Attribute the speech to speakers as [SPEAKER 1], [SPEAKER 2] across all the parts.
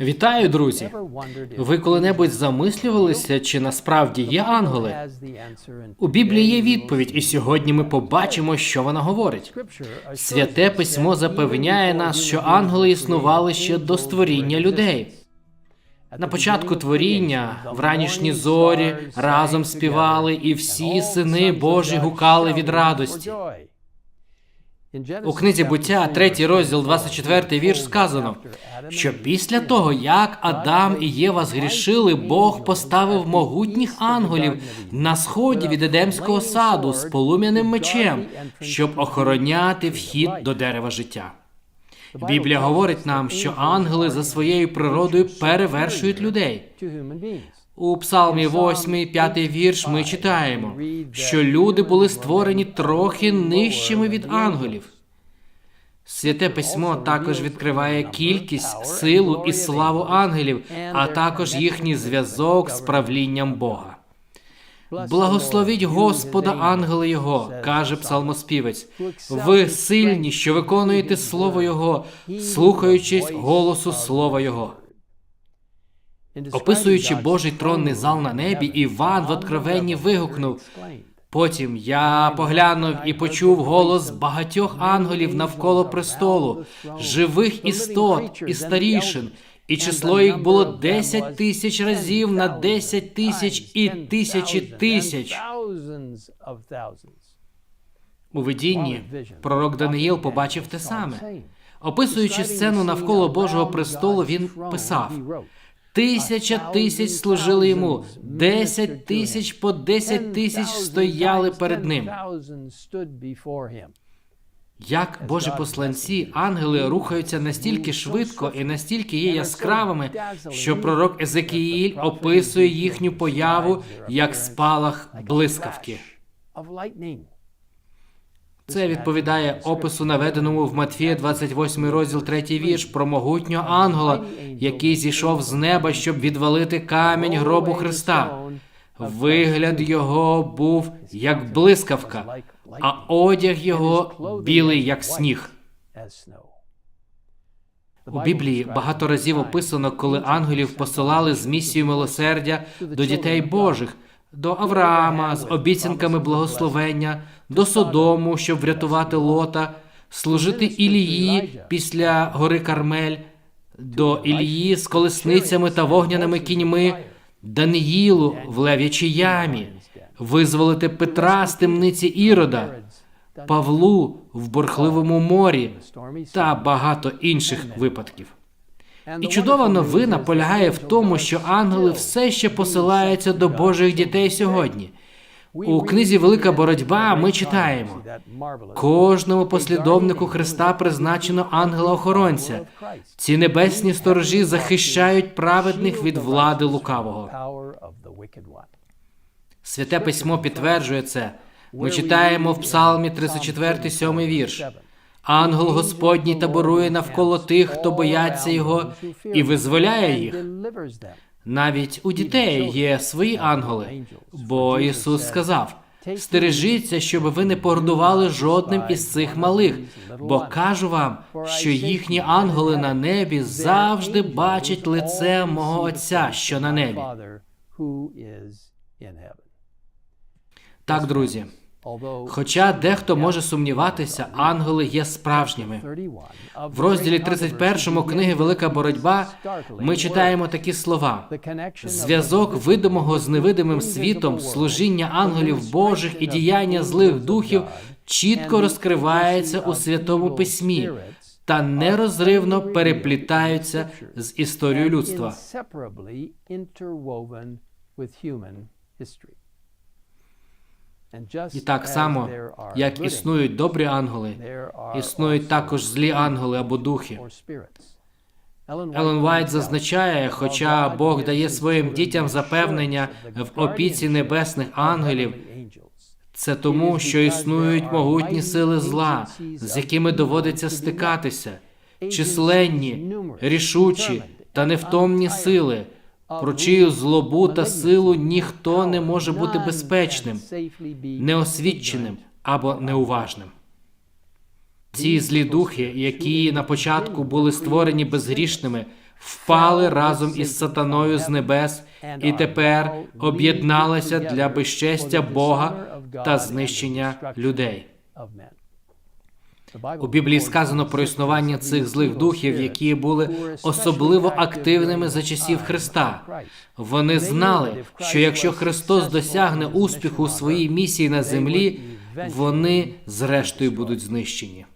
[SPEAKER 1] Вітаю, друзі! Ви коли-небудь замислювалися, чи насправді є ангели? У Біблії є відповідь, і сьогодні ми побачимо, що вона говорить. Святе письмо запевняє нас, що ангели існували ще до створіння людей. На початку творіння, в ранішні зорі, разом співали, і всі сини Божі гукали від радості. У книзі буття, третій розділ, 24 вірш, сказано, що після того, як Адам і Єва згрішили, Бог поставив могутніх ангелів на сході від Едемського саду з полум'яним мечем, щоб охороняти вхід до дерева життя. Біблія говорить нам, що ангели за своєю природою перевершують людей. У Псалмі 8, 5 вірш ми читаємо, що люди були створені трохи нижчими від ангелів. Святе письмо також відкриває кількість, силу і славу ангелів, а також їхній зв'язок з правлінням Бога. Благословіть Господа, ангели Його, каже псалмоспівець. Ви сильні, що виконуєте слово Його, слухаючись голосу слова Його. Описуючи Божий тронний зал на небі, Іван в откровенні вигукнув. Потім я поглянув і почув голос багатьох ангелів навколо престолу, живих істот і старішин, і число їх було десять тисяч разів на десять тисяч і тисячі тисяч. У видінні пророк Даниїл побачив те саме. Описуючи сцену навколо Божого престолу, він писав. Тисяча тисяч служили йому, десять тисяч по десять тисяч стояли перед ним. Як Божі посланці, ангели рухаються настільки швидко і настільки є яскравими, що пророк Езекіїль описує їхню появу як спалах блискавки. Це відповідає опису, наведеному в Матфія 28 розділ 3 вірш про могутнього ангела, який зійшов з неба, щоб відвалити камінь гробу Христа. Вигляд його був як блискавка, а одяг його білий, як сніг. У Біблії багато разів описано, коли ангелів посилали з місією милосердя до дітей Божих, до Авраама з обіцянками благословення, до Содому, щоб врятувати Лота, служити Ілії після гори Кармель, до Ілії з колесницями та вогняними кіньми, Даниїлу в лев'ячій ямі, визволити Петра з темниці Ірода, Павлу в бурхливому морі та багато інших випадків. І чудова новина полягає в тому, що ангели все ще посилаються до Божих дітей сьогодні. У книзі Велика боротьба ми читаємо кожному послідовнику Христа призначено ангела-охоронця. Ці небесні сторожі захищають праведних від влади лукавого. Святе письмо підтверджує це. Ми читаємо в Псалмі 34, 7 вірш. Ангел Господній таборує навколо тих, хто бояться його, і визволяє їх. Навіть у дітей є свої ангели, бо Ісус сказав: стережіться, щоб ви не погордували жодним із цих малих, бо кажу вам, що їхні ангели на небі завжди бачать лице мого Отця, що на небі. Так, друзі. Хоча дехто може сумніватися, ангели є справжніми. В розділі 31 книги Велика боротьба ми читаємо такі слова: зв'язок видимого з невидимим світом, служіння ангелів Божих і діяння злих духів чітко розкривається у святому письмі та нерозривно переплітаються з історією людства. І так само, як існують добрі ангели, існують також злі ангели або духи. Елен Вайт зазначає, хоча Бог дає своїм дітям запевнення в опіці небесних ангелів, це тому, що існують могутні сили зла, з якими доводиться стикатися, численні, рішучі та невтомні сили про чию злобу та силу ніхто не може бути безпечним, неосвідченим або неуважним. Ці злі духи, які на початку були створені безгрішними, впали разом із сатаною з небес і тепер об'єдналися для безчестя Бога та знищення людей. У Біблії сказано про існування цих злих духів, які були особливо активними за часів Христа. Вони знали, що якщо Христос досягне успіху у своїй місії на землі, вони зрештою будуть знищені.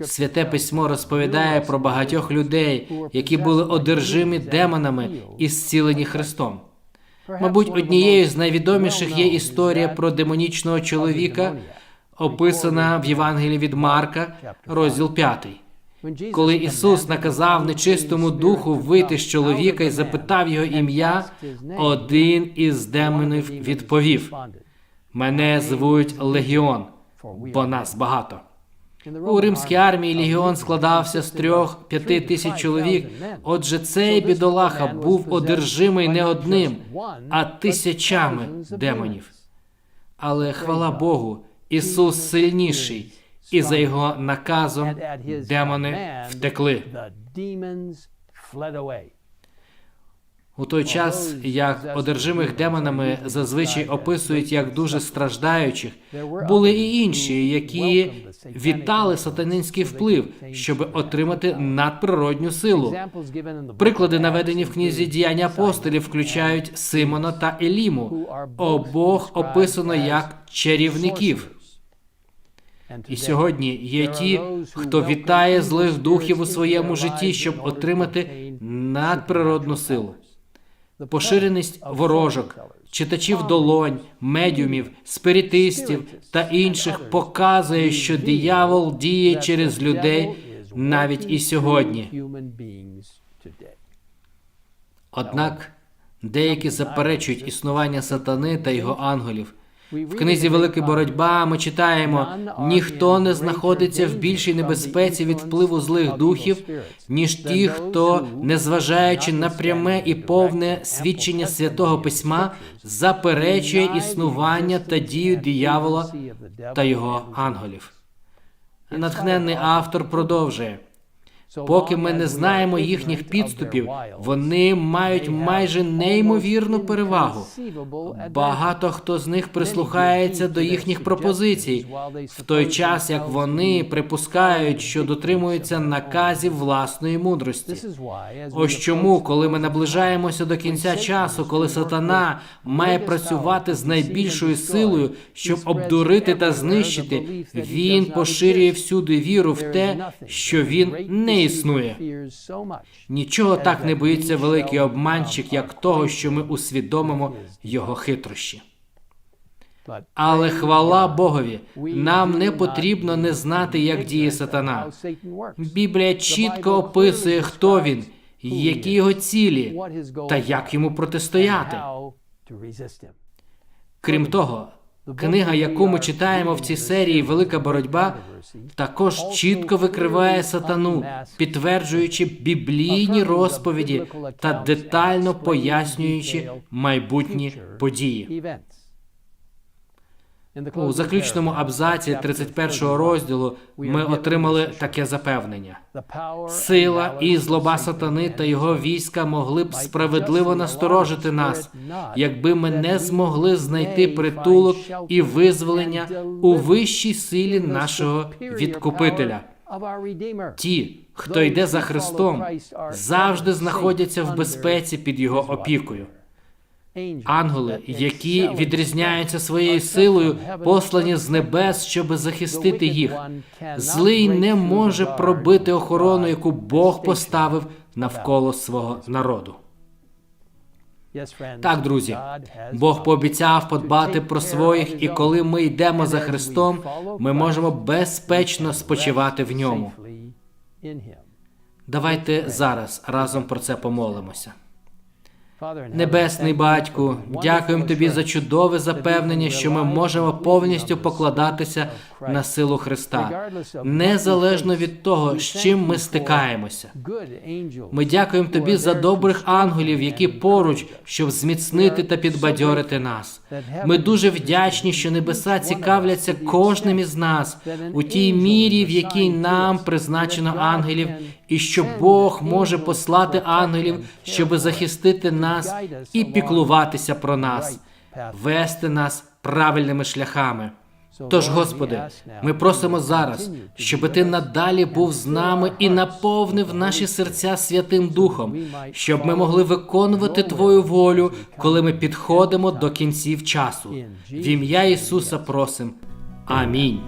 [SPEAKER 1] Святе письмо розповідає про багатьох людей, які були одержимі демонами і зцілені Христом. Мабуть, однією з найвідоміших є історія про демонічного чоловіка, описана в Євангелії від Марка, розділ 5. Коли Ісус наказав нечистому духу вийти з чоловіка і запитав його ім'я, один із демонів відповів: Мене звуть Легіон, бо нас багато. У римській армії легіон складався з трьох п'яти тисяч чоловік. Отже, цей бідолаха був одержимий не одним, а тисячами демонів. Але хвала Богу, Ісус сильніший, і за його наказом демони втекли. У той час, як одержимих демонами зазвичай описують як дуже страждаючих, були і інші, які вітали сатанинський вплив, щоб отримати надприродню силу. Приклади, наведені в книзі діяння апостолів, включають Симона та Еліму. Обох описано як чарівників. І сьогодні є ті, хто вітає злих духів у своєму житті, щоб отримати надприродну силу. Поширеність ворожок, читачів долонь, медіумів, спиритистів та інших показує, що диявол діє через людей навіть і сьогодні. Однак деякі заперечують існування сатани та його ангелів. В книзі Велика боротьба ми читаємо: ніхто не знаходиться в більшій небезпеці від впливу злих духів, ніж ті, хто, незважаючи на пряме і повне свідчення святого письма, заперечує існування та дію диявола та його ангелів. Натхненний автор продовжує. Поки ми не знаємо їхніх підступів, вони мають майже неймовірну перевагу. Багато хто з них прислухається до їхніх пропозицій, в той час як вони припускають, що дотримуються наказів власної мудрості. Ось чому, коли ми наближаємося до кінця часу, коли сатана має працювати з найбільшою силою, щоб обдурити та знищити, він поширює всюди віру в те, що він не існує. Нічого так не боїться великий обманщик, як того, що ми усвідомимо його хитрощі. Але хвала Богові, нам не потрібно не знати, як діє сатана. Біблія чітко описує, хто він, які його цілі та як йому протистояти. Крім того, Книга, яку ми читаємо в цій серії Велика боротьба, також чітко викриває сатану, підтверджуючи біблійні розповіді та детально пояснюючи майбутні події. У заключному абзаці 31-го розділу ми отримали таке запевнення: сила і злоба сатани та його війська могли б справедливо насторожити нас, якби ми не змогли знайти притулок і визволення у вищій силі нашого відкупителя. Ті, хто йде за Христом, завжди знаходяться в безпеці під його опікою. Ангели, які відрізняються своєю силою, послані з небес, щоб захистити їх. Злий не може пробити охорону, яку Бог поставив навколо свого народу. Так, друзі, Бог пообіцяв подбати про своїх, і коли ми йдемо за Христом, ми можемо безпечно спочивати в ньому. Давайте зараз разом про це помолимося. Небесний батьку, дякуємо тобі за чудове запевнення, що ми можемо повністю покладатися на силу Христа, незалежно від того, з чим ми стикаємося. Ми дякуємо тобі за добрих ангелів, які поруч, щоб зміцнити та підбадьорити нас. Ми дуже вдячні, що небеса цікавляться кожним із нас у тій мірі, в якій нам призначено ангелів, і що Бог може послати ангелів, щоб захистити нас і піклуватися про нас, вести нас правильними шляхами. Тож, Господи, ми просимо зараз, щоб Ти надалі був з нами і наповнив наші серця Святим Духом, щоб ми могли виконувати Твою волю, коли ми підходимо до кінців часу. В ім'я Ісуса просим. Амінь.